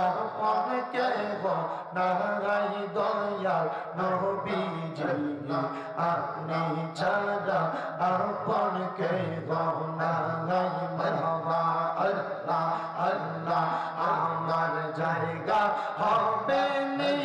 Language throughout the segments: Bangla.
আর মনে কেব নারাই দয়াল নবীজি, আপনি ছাড়া আর পন কেব নারাই মরবা আল্লাহ আল্লাহ, আমার জায়গা হবে নি।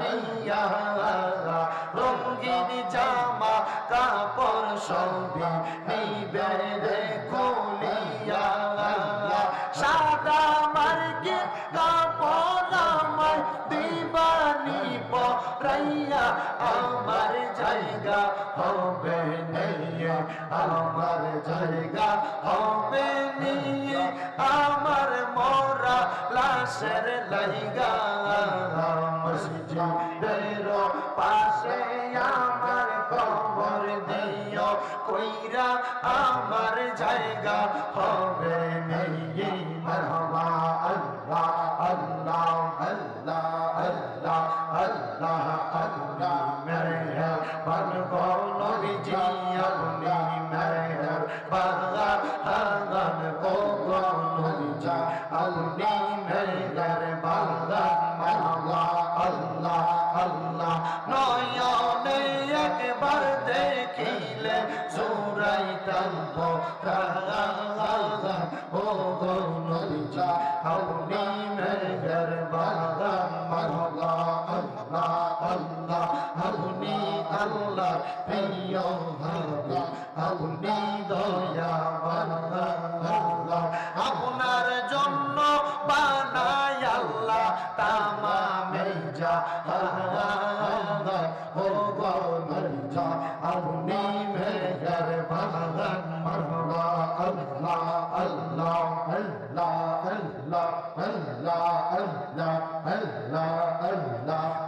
দুনিয়া রঙিন জামা, কাপড় সবই নিবে রে খুলিয়া সাদা মার্কে কাপড় আমার দিবানি পরাইয়া, আমার জায়গা হবে নিয়ে, আমার জায়গা হবে নিয়ে, আমার মোরা লাশের লাইগা। হবে ও গৌরী হাউনি মেঘর বাবা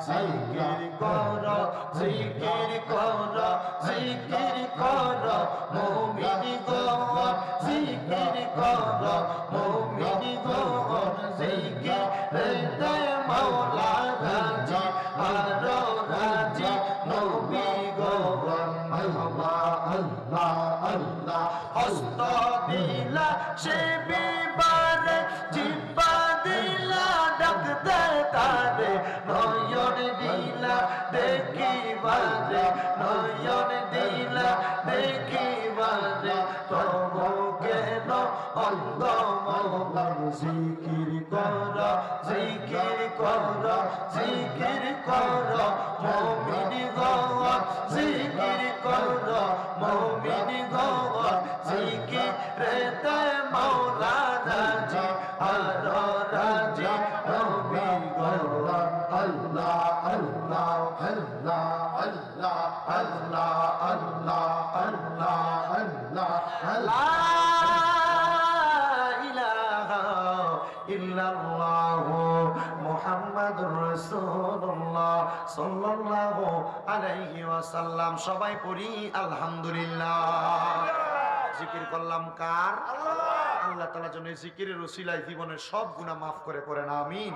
জিকির কর জিকির কর জিকির কর জিকির কর জিকির কর জিকির কর, মমিন গর জিকির কর, মমিন গর জিকির রেতে মৌলা রাজি আর রাজি নবী গর আল্লাহ আল্লাহ আল্লাহ আল্লাহ আল্লাহ আল্লাহ আল্লাহ আল্লাহ আল্লাহ। ইল্লাল্লাহু মুহাম্মাদুর রাসূলুল্লাহ সাল্লাল্লাহু আলাইহি ওয়াসাল্লাম। সবাই পড়ি আলহামদুলিল্লাহ। জিকির করলাম কার? আল্লাহ। তালা জন্য এই জিকিরের ওসিলায় জীবনের সব গুণা মাফ করে পড়েন আমিন।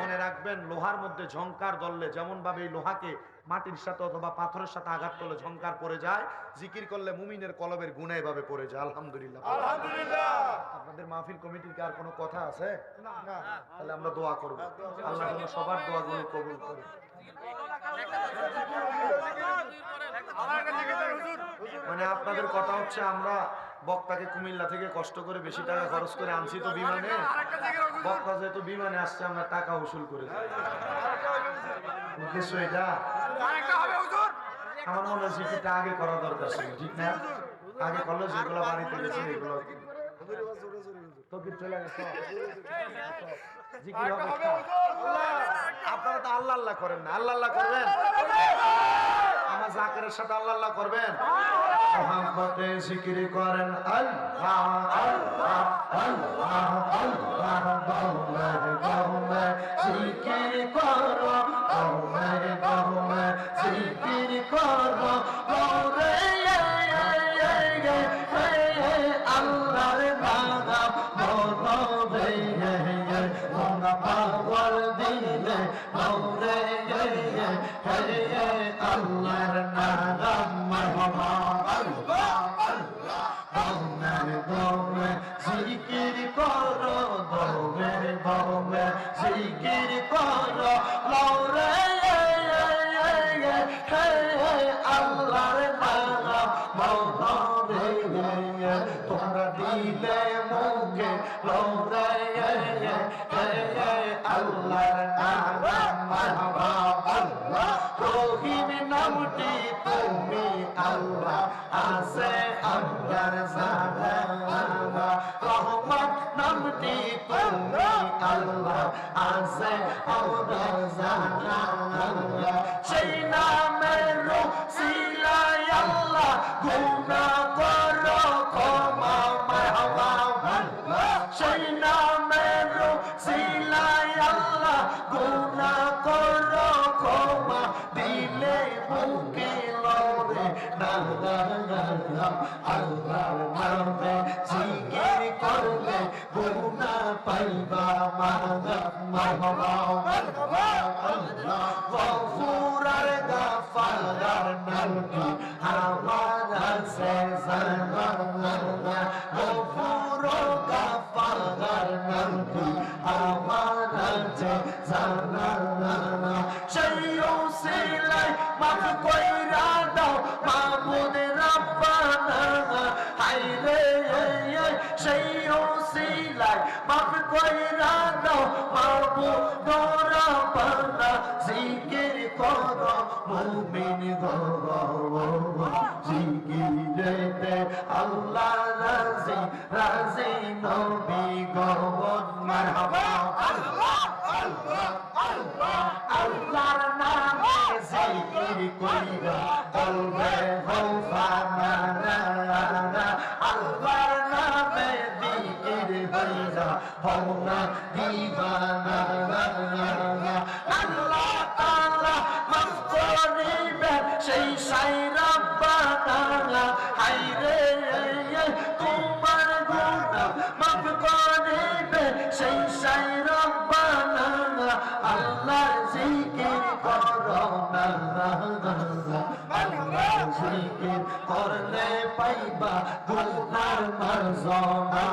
মনে রাখবেন লোহার মধ্যে ঝংকার দললে যেমন ভাবে এই লোহাকে মাটির সাথে অথবা পাথরের সাথে আঘাত করলে ঝংকার পড়ে যায় জিকির করলে মুমিনের কলবের গুণা এভাবে পড়ে যায় আলহামদুলিল্লাহ। আপনাদের মাহফিল কমিটির কি আর কোনো কথা আছে? তাহলে আমরা দোয়া করব। আল্লাহ যেন সবার দোয়াগুলো কবুল করে। মানে আপনাদের কথা হচ্ছে আমরা বক্তাকে কুমিল্লা থেকে কষ্ট করে বেশি টাকা খরচ করে আনছি তো বিমানে। বক্তা যেহেতু বিমানে আসছে, আমরা টাকা উসুল করে উদ্দেশ্য এটা। আমার মনে হয় আগে করা দরকার ছিল, ঠিক না? আগে করলে যেগুলো বাড়িতে গেছে, এগুলো জিকির আপনারা তো আল্লাহ আল্লাহ করেন না আল্লাহ আল্লাহ করবেন? আমার জাকেরের সাথে আল্লাহ আল্লাহ করবেন? জিকির করেন আল্লাহ। আল্লাহর আল্লাহ নামে জিকির করলে গুনা পাইবা মাগা মারহাবা আল্লাহ গফুরার গাফারার নামটি আল্লাহ রাজি রাজি নবী গো মারহাবা আল্লাহ আল্লাহ আল্লাহ আল্লাহর নামে জিকির কইরা কলবে হৌফানা আল্লাহর নামে জিকির হইরা হওনা দিবানা Arizona